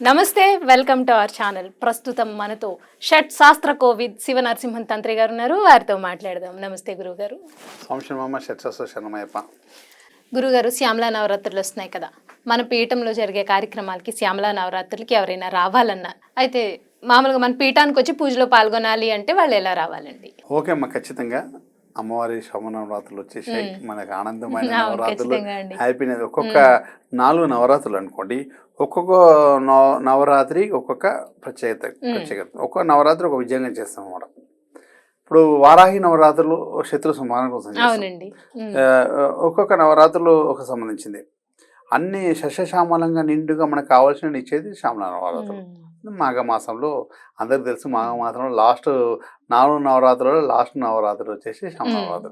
నమస్తే welcome to our channel. ప్రస్తుతం మనతో షట్ శాస్త్ర కోవిద్ శివ నరసింహన్ తంత్రి గారు ఉన్నారు. వారితో మాట్లాడదాం. నమస్తే గురువు గారు శరణమయ్యప్ప గురుగారు శ్యామలా నవరాత్రులు వస్తున్నాయి కదా. మన పీఠంలో జరిగే కార్యక్రమాలకి శ్యామలా నవరాత్రులకి ఎవరైనా రావాలన్నా అయితే మామూలుగా మన పీఠానికి వచ్చి పూజలో పాల్గొనాలి అంటే వాళ్ళు ఎలా రావాలండి? ఓకే అమ్మ ఖచ్చితంగా. అమ్మవారి శవనవరాత్రులు వచ్చేసాయి. మనకు ఆనందమైన నవరాత్రులు. హ్యాపీనెస్ ఒక్కొక్క నాలుగు నవరాత్రులు అనుకోండి. ఒక్కొక్క నవ- నవరాత్రి ఒక్కొక్క ప్రత్యేకత ప్రత్యేకత. ఒక్కొక్క నవరాత్రి ఒక విజయంగా చేస్తాం అన్నమాట. ఇప్పుడు వారాహి నవరాత్రులు శత్రు సంహారం కోసం ఒక్కొక్క నవరాత్రులు ఒక సంబంధించింది. అన్ని శస్యశ్యామలంగా నిండుగా మనకు కావాల్సిన ఇచ్చేది శ్యామల నవరాత్రులు. మాఘమాసంలో అందరికి తెలుసు మాఘమాసంలో లాస్ట్ నాలుగు నవరాత్రులలో లాస్ట్ నవరాత్రి వచ్చేసి శ్యామ మ్మ్. నవరాత్రి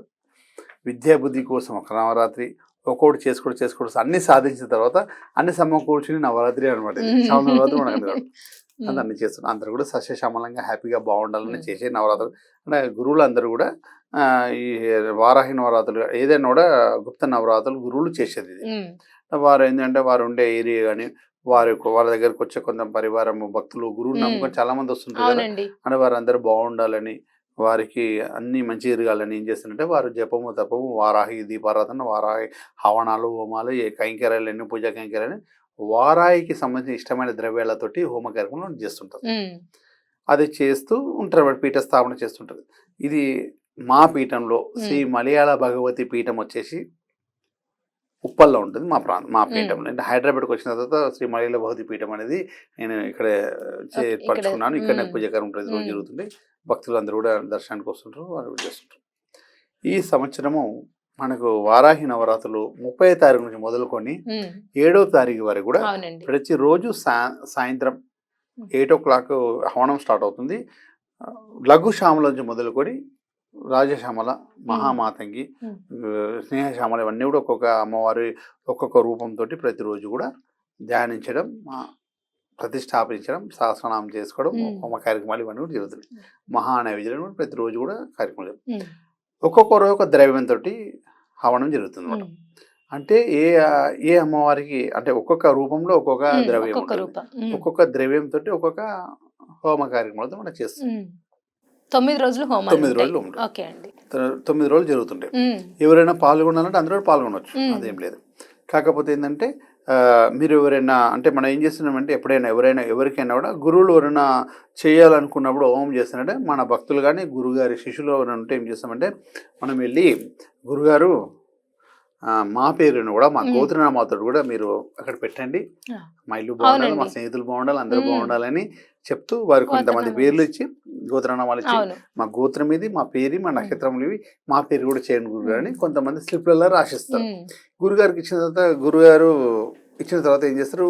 విద్యా బుద్ధి కోసం ఒక నవరాత్రి ఒక్కొక్కటి చేసుకోవడం చేసుకోవడం అన్ని సాధించిన తర్వాత అన్ని సమకూర్చుని నవరాత్రి అనమాట నవరాత్రి మనకు అందరూ కూడా సస్యశ్యామలంగా హ్యాపీగా బాగుండాలని. చేసే నవరాత్రులు అంటే గురువులు అందరూ కూడా ఈ వారాహి నవరాత్రులు ఏదైనా కూడా గుప్త నవరాత్రులు గురువులు చేసేది ఇది. వారు ఏంటంటే వారు ఉండే ఏరియా కానీ వారి వాళ్ళ దగ్గరకు వచ్చే కొంత పరివారం భక్తులు గురువుని మ్మ్. నమ్ముకొని చాలా మంది వస్తుంటారు అంటే వారు అందరూ బాగుండాలని వారికి అన్ని మంచి ఎరగాలని ఏం చేస్తుంటే వారు జపము తపము వారాహి దీపారాధన వారాహి హవనాలు హోమాలు ఏ కైంకర్యాలు ఎన్ని పూజా కైంకర్యాలు వారాహికి సంబంధించిన ఇష్టమైన ద్రవ్యాలతోటి హోమ కార్యక్రమం చేస్తుంటారు. అది చేస్తూ ఉంటారు వాడు పీఠ స్థాపన చేస్తుంటారు. ఇది మా పీఠంలో శ్రీ మలయాళ భగవతి పీఠం వచ్చేసి ఉప్పల్లో ఉంటుంది మా ప్రాంతం మా పీఠంలో. అంటే హైదరాబాద్కి వచ్చిన తర్వాత శ్రీ మలయాళ భగవతి పీఠం అనేది నేను ఇక్కడ ఏర్పరచుకున్నాను ఇక్కడ, మ్మ్. పూజాకారం ప్రతిరోజు. జరుగుతుంది భక్తులు అందరూ కూడా దర్శనానికి వస్తుంటారు వారు చేస్తుంటారు. ఈ సంవత్సరము మనకు వారాహి నవరాత్రులు ముప్పై తారీఖు నుంచి మొదలుకొని. ఏడవ తారీఖు వరకు కూడా ప్రతిరోజు సా సాయంత్రం ఎయిట్ ఓ క్లాక్ హవనం స్టార్ట్ అవుతుంది. లఘు శ్యామల నుంచి మొదలుకొని రాజశ్యామల మహామాతంగి స్నేహశ్యామల ఇవన్నీ కూడా ఒక్కొక్క అమ్మవారి ఒక్కొక్క రూపంతో ప్రతిరోజు కూడా ధ్యానించడం ప్రతిష్టాపించడం సహస్రనామం చేసుకోవడం. హోమ కార్యక్రమాలు ఇవన్నీ కూడా జరుగుతుంది మహానైవేద్యం ప్రతిరోజు కూడా కార్యక్రమాలు. ఒక్కొక్క రోజు ఒక ద్రవ్యంతో హవనం జరుగుతుంది అన్నమాట ఉమ్. అంటే ఏ ఏ అమ్మవారికి అంటే ఒక్కొక్క రూపంలో ఒక్కొక్క. ద్రవ్యం ఒక్కొక్క ద్రవ్యంతో ఒక్కొక్క హోమ కార్యక్రమాలతో మనం చేస్తాం. తొమ్మిది రోజులు హోమాలు తొమ్మిది. రోజులు. ఓకే అండి తొమ్మిది రోజులు జరుగుతుంటాయి. ఎవరైనా పాల్గొనాలంటే అందరూ పాల్గొనవచ్చు. అదేం లేదు కాకపోతే ఏంటంటే మీరు ఎవరైనా అంటే మనం ఏం చేస్తున్నామంటే ఎప్పుడైనా ఎవరైనా ఎవరికైనా కూడా గురువులు ఎవరైనా చేయాలనుకున్నప్పుడు హోమం చేస్తానంటే మన భక్తులు కానీ గురుగారి శిష్యులు ఎవరైనా ఉంటే ఏం చేస్తామంటే మనం వెళ్ళి గురుగారు మా పేరును కూడా మా. గోత్రనామాతో కూడా మీరు అక్కడ పెట్టండి. మా ఇల్లు బాగుండాలి మా. స్నేహితులు బాగుండాలి అందరూ. బాగుండాలని చెప్తూ వారికి కొంతమంది. పేర్లు ఇచ్చి గోత్రనామాలు ఇచ్చి మా గోత్రం ఇది మా పేరు మా నక్షత్రములు ఇవి మా పేరు కూడా చేయండి గురుగారు అని కొంతమంది స్లిప్లలో రాసిస్తారు. గురుగారికి ఇచ్చిన తర్వాత గురుగారు ఇచ్చిన తర్వాత ఏం చేస్తారు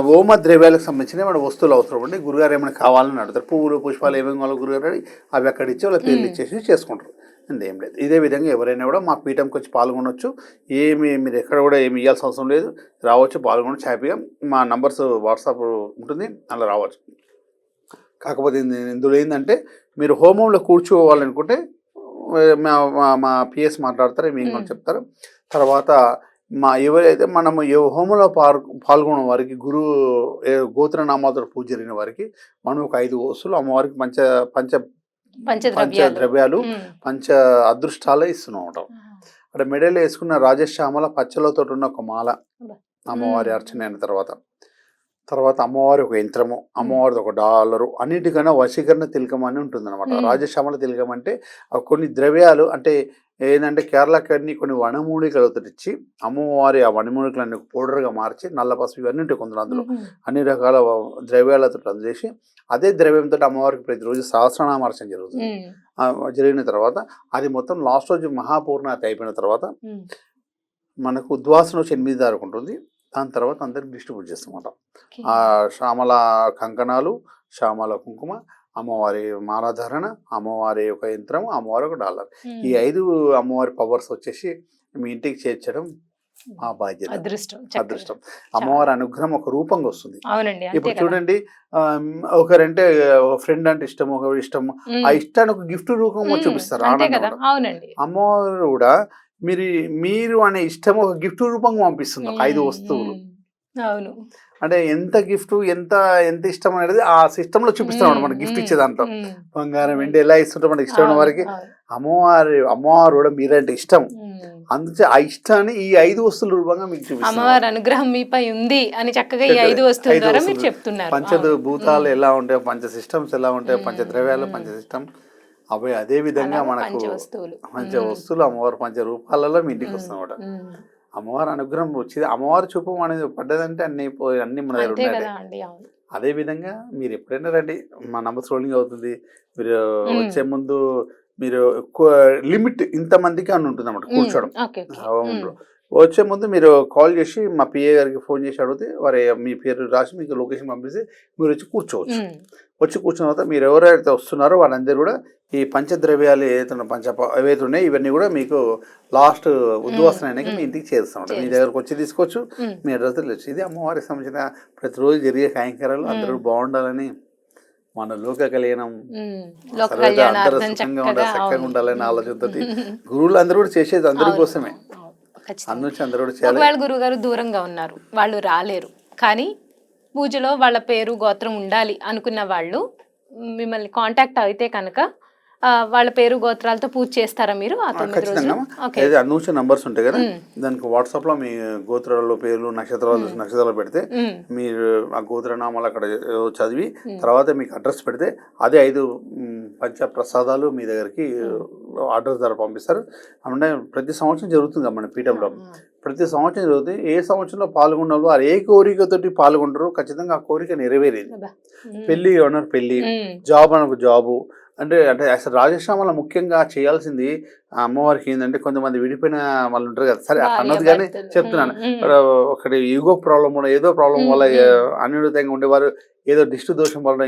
హోమ ద్రవ్యాలకు సంబంధించిన మన వస్తువులు అవసరం అండి గురుగారు ఏమైనా కావాలని అడుగుతారు. పువ్వులు పుష్పాలు ఏమేమి కావాలో గురుగారు అని అవి అక్కడ ఇచ్చి వాళ్ళ పేర్లు. ఇచ్చేసి చేసుకుంటారు. అంతేం లేదు. ఇదే విధంగా ఎవరైనా కూడా మా పీఠంకి వచ్చి పాల్గొనవచ్చు ఏమి మీరు ఎక్కడ కూడా ఏమి ఇవ్వాల్సిన అవసరం లేదు. రావచ్చు పాల్గొనవచ్చు హ్యాపీగా మా నంబర్స్ వాట్సాప్ ఉంటుంది అలా రావచ్చు. కాకపోతే ఇందు- ఇందులో ఏంటంటే మీరు హోమంలో కూర్చోవాలనుకుంటే మా మా- పిఎస్ మాట్లాడతారు మ్మ్. చెప్తారు. తర్వాత మా ఎవరైతే మనము ఏ హోమంలో పాల్ పాల్గొన్న వారికి గురు ఏ గోత్రనామాతో పూజ జరిగిన వారికి మనం ఒక ఐదు వస్తువులు అమ్మవారికి పంచ పంచ పంచ ద్రవ్యాలు. పంచ అదృష్టాలు ఇస్తున్నాం అక్కడ మెడలో వేసుకున్న రాజశ్యామల పచ్చలతో ఉన్న ఒక మాల. అమ్మవారి మ్మ్. అర్చన అయిన తర్వాత తర్వాత అమ్మవారి ఒక యంత్రము అమ్మవారిది ఒక డాలరు అన్నిటికన్నా వశీకరణ తిలకం అని ఉంటుంది అనమాట. రాజశ్యామల తిలకం అంటే కొన్ని ద్రవ్యాలు అంటే ఏంటంటే కేరళకి అన్ని కొన్ని వనమూలికలతో ఇచ్చి అమ్మవారి ఆ వనమూలికలన్నీ పౌడర్గా మార్చి నల్ల పసుపు ఇవన్నీ కొందరు అందులో. అన్ని రకాల ద్రవ్యాలతో అందజేసి అదే ద్రవ్యంతో అమ్మవారికి ప్రతిరోజు సహస్రనామార్చన జరుగుతుంది జరిగిన తర్వాత అది మొత్తం లాస్ట్ రోజు మహాపూర్ణాతి అయిపోయిన తర్వాత. మనకు ఉద్వాసన వచ్చి ఎనిమిది తారీఖు ఉంటుంది దాని తర్వాత అందరికి డిస్ట్రిబ్యూట్ చేస్తామన్నమాట. ఆ శ్యామల కంకణాలు శ్యామల కుంకుమ అమ్మవారి మాలాధారణ అమ్మవారి యొక్క యంత్రం అమ్మవారి ఒక డాలర్. ఈ ఐదు అమ్మవారి పవర్స్ వచ్చేసి మీ ఇంటికి చేర్చడం మా బాధ్యత అదృష్టం. అదృష్టం అమ్మవారి అనుగ్రహం ఒక రూపంగా వస్తుంది ఇప్పుడు. చూడండి ఒకరంటే ఒక ఫ్రెండ్ అంటే ఇష్టం ఒకరు ఇష్టం. ఆ ఇష్టాన్ని ఒక గిఫ్ట్ రూపంగా ఉమ్. చూపిస్తారు అమ్మవారు కూడా మీరు మీరు అనే ఇష్టం ఒక గిఫ్ట్ రూపంగా పంపిస్తుంది ఒక ఐదు. వస్తువులు. అవును అంటే ఎంత గిఫ్ట్ ఎంత ఎంత ఇష్టం అనేది ఆ సిస్టమ్లో చూపిస్తాం అన్నమాట మన గిఫ్ట్ ఇచ్చే దాంట్లో ఉమ్, బంగారం వెండి ఎలా ఇస్తుంటాం మనకి ఇష్టమైన వారికి. అమ్మవారి అమ్మవారు కూడా మీరంటే ఇష్టం. అందుకే ఆ ఇష్టాన్ని ఈ ఐదు వస్తువుల రూపంగా మీకు చూపిస్తాం అమ్మవారి అనుగ్రహం మీపై ఉంది అని చక్కగా ఈ ఐదు వస్తువుల ద్వారా మీరు. చెప్తున్నారు పంచ. భూతాలు ఎలా ఉంటాయి పంచ సిస్టమ్స్ ఎలా ఉంటాయి పంచ ద్రవ్యాలు. పంచ సిస్టమ్ అవి అదే విధంగా మనకు పంచ వస్తువులు అమ్మవారు పంచ రూపాలలో మీ ఇంటికి వస్తాం. అమ్మవారి అనుగ్రహం వచ్చింది. అమ్మవారి చూపం అనేది పడ్డదంటే అన్ని పోయి అన్ని మన దగ్గర అదే విధంగా మీరు ఎప్పుడైనా రండి మా నంబర్ స్క్రోలింగ్ అవుతుంది. మీరు. వచ్చే ముందు మీరు ఎక్కువ లిమిట్ ఇంతమందికి అని ఉంటుంది అన్నమాట కూర్చోవడం. వచ్చే ముందు మీరు కాల్ చేసి మా పిఏ గారికి ఫోన్ చేసి అడిగితే వారి మీ పేరు రాసి మీకు లొకేషన్ పంపిస్తే మీరు వచ్చి కూర్చోవచ్చు. వచ్చి కూర్చున్న తర్వాత మీరు ఎవరైతే వస్తున్నారో వాళ్ళందరూ కూడా ఈ పంచద్రవ్యాలు ఏదైతే పంచ ఏవైతే ఉన్నాయో ఇవన్నీ కూడా మీకు లాస్ట్ ఉద్వాసనానికి మీ ఇంటికి చేరుస్తాం మీ చేరుస్తాం. దగ్గరకు వచ్చి తీసుకోవచ్చు. మీ అడ్రస్ వెళ్ళచ్చు ఇది అమ్మవారికి సంబంధించిన ప్రతిరోజు జరిగే కార్యక్రమాలు అందరూ బాగుండాలని మన లోక కళ్యాణం అందరూ సుఖంగా ఉండాలి చక్కగా. ఉండాలనే ఆలోచనతో గురువులు అందరూ కూడా చేసేది అందరి కోసమే. ఒకవేళ గురుగారు దూరంగా ఉన్నారు వాళ్ళు రాలేరు. కానీ పూజలో వాళ్ళ పేరు గోత్రం ఉండాలి అనుకున్న వాళ్ళు మిమ్మల్ని కాంటాక్ట్ అయితే కనుక వాళ్ళ పేరు గోత్రాలతో పూజ చేస్తారా మీరు ఖచ్చితంగా. అన్నూచి నంబర్స్ ఉంటాయి కదా. దానికి వాట్సాప్లో మీ గోత్రాలు పేర్లు నక్షత్రాలు నక్షత్రాలు పెడితే. మీరు ఆ గోత్రనామాలు అక్కడ చదివి తర్వాత మీకు అడ్రస్ పెడితే అదే ఐదు పంచ ప్రసాదాలు మీ దగ్గరికి అడ్రస్ ద్వారా పంపిస్తారు. అంటే ప్రతి సంవత్సరం జరుగుతుంది మన పీఠంలో ప్రతి సంవత్సరం జరుగుతుంది. ఏ సంవత్సరంలో పాల్గొన్నారో వారు ఏ కోరికతోటి పాల్గొంటారో ఖచ్చితంగా ఆ కోరిక నెరవేరేది. అన్నారు పెళ్ళి ఉమ్. జాబ్ అనకు జాబు అంటే అంటే అసలు రాజశ్యామల ముఖ్యంగా చేయాల్సింది ఆ అమ్మవారికి ఏంటంటే కొంతమంది విడిపోయిన వాళ్ళు ఉంటారు కదా. సరే అన్నది కానీ. చెప్తున్నాను. ఒకటి ఈగో ప్రాబ్లం వల్ల ఏదో ప్రాబ్లం వల్ల ఉమ్. అన్యుతంగా ఉండేవారు ఏదో దిష్టి దోషం వల్ల.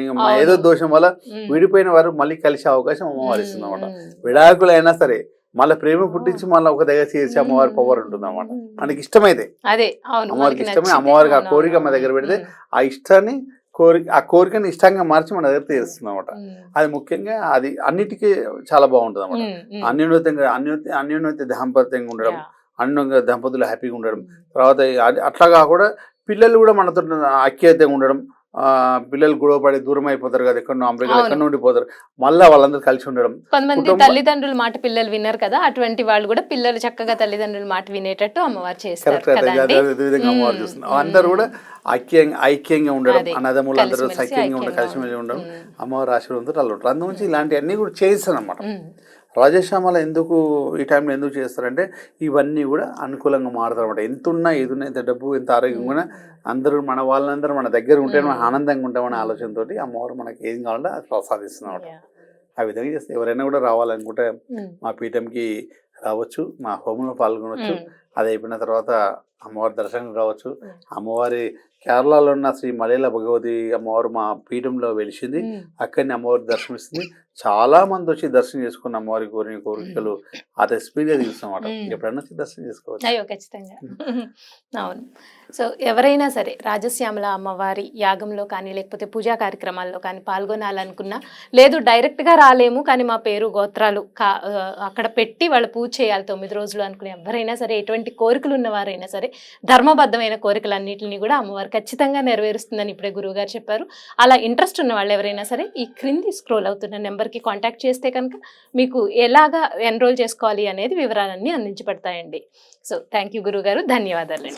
ఏదో దోషం వల్ల. విడిపోయిన వారు మళ్ళీ కలిసే అవకాశం అమ్మవారు ఇస్తుంది అనమాట అయినా సరే మళ్ళీ ప్రేమ పుట్టించి మళ్ళీ ఒక దగ్గర చేసి అమ్మవారి పవర్ ఉంటుంది అనమాట. మనకి ఇష్టమైతే అదే అమ్మవారికి ఇష్టమే, అమ్మవారికి ఆ కోరిక మన దగ్గర పెడితే ఆ ఇష్టాన్ని కోరిక ఆ కోరికని ఇష్టంగా మార్చి మన దగ్గర తీరుస్తుంది అనమాట అది ముఖ్యంగా అది అన్నిటికీ చాలా బాగుంటుంది అనమాట. అన్యోన్యతంగా అన్యోన్య అన్యోన్యత దాంపత్యంగా ఉండడం యా. అన్యోన్య దంపతులు హ్యాపీగా ఉండడం తర్వాత అట్లా కాకుండా పిల్లలు కూడా మనతో ఐక్యతగా ఉండడం ఆ, పిల్లలు గొడవపడి దూరం అయిపోతారు కదా ఎక్కడో అమెరికా. ఎక్కడ ఉండిపోతారు మళ్ళీ వాళ్ళందరూ కలిసి ఉండడం కొంతమంది తల్లిదండ్రుల మాట పిల్లలు విన్నారు కదా అటువంటి వాళ్ళు కూడా పిల్లలు చక్కగా తల్లిదండ్రుల మాట వినేటట్టు అమ్మవారు చేస్తారు కరెక్ట్ అదే కదండి అదే విధంగా అమ్మవారు మ్మ్. చూస్తున్నారు అందరూ కూడా ఐక్యంగా ఐక్యంగా ఉండడం. అన్నదమ్ములు అందరూ ఐక్యంగా ఉండడం కలిసిమెలిసి ఉండడం మ్మ్. అమ్మవారి ఆశీర్వాదంతో వాళ్ళు ఉంటారు అందుగురించి ఇలాంటివన్నీ కూడా చేయిస్తాను అనమాట రాజశ్యామల ఎందుకు ఈ టైంలో ఎందుకు చేస్తారంటే ఇవన్నీ కూడా అనుకూలంగా మారుతారు అనమాట ఎంత ఉన్నా ఏది ఉన్నా ఎంత డబ్బు ఎంత ఆరోగ్యం ఉన్నా అందరూ మన వాళ్ళందరూ మన దగ్గర ఉంటే మనం ఆనందంగా ఉంటామనే ఆలోచనతో అమ్మవారు మనకి ఏం కావాలంటే అది ప్రసాదిస్తుంది అనమాట. ఆ విధంగా చేస్తే ఎవరైనా కూడా రావాలనుకుంటే మా పీఠంకి రావచ్చు మా హోమంలో పాల్గొనవచ్చు. అది అయిపోయిన తర్వాత అమ్మవారి దర్శనం కావచ్చు. అమ్మవారి కేరళలో ఉన్న శ్రీ మలయాళ భగవతి అమ్మవారు మా పీఠంలో వెలిసింది. అక్కడిని అమ్మవారి దర్శనమిస్తుంది. చాలా మంది వచ్చి దర్శనం చేసుకున్న అమ్మవారి కోరిన కోరికలు ఆ రెసిపీగా తీస్తామాట మ్మ్. ఎప్పుడైనా వచ్చి దర్శనం చేసుకోవచ్చు. అయ్యో ఖచ్చితంగా. అవును. సో ఎవరైనా సరే రాజశ్యామల అమ్మవారి యాగంలో కానీ లేకపోతే పూజా కార్యక్రమాల్లో కానీ పాల్గొనాలనుకున్నా లేదు డైరెక్ట్గా రాలేము కానీ మా పేరు గోత్రాలు అక్కడ పెట్టి వాళ్ళు పూజ చేయాలి తొమ్మిది రోజులు అనుకునే ఎవరైనా సరే ఎటువంటి కోరికలు ఉన్నవారైనా సరే ధర్మబద్ధమైన కోరికలన్నింటినీ కూడా అమ్మవారు ఖచ్చితంగా నెరవేరుస్తుందని ఇప్పుడే గురువుగారు చెప్పారు. అలా ఇంట్రెస్ట్ ఉన్న వాళ్ళు ఎవరైనా సరే ఈ క్రింది స్క్రోల్ అవుతున్న నెంబర్కి కాంటాక్ట్ చేస్తే కనుక మీకు ఎలాగా ఎన్రోల్ చేసుకోవాలి అనేది వివరాలన్నీ అందించబడతాయండి. సో థ్యాంక్ యూ గురువుగారు ధన్యవాదాలు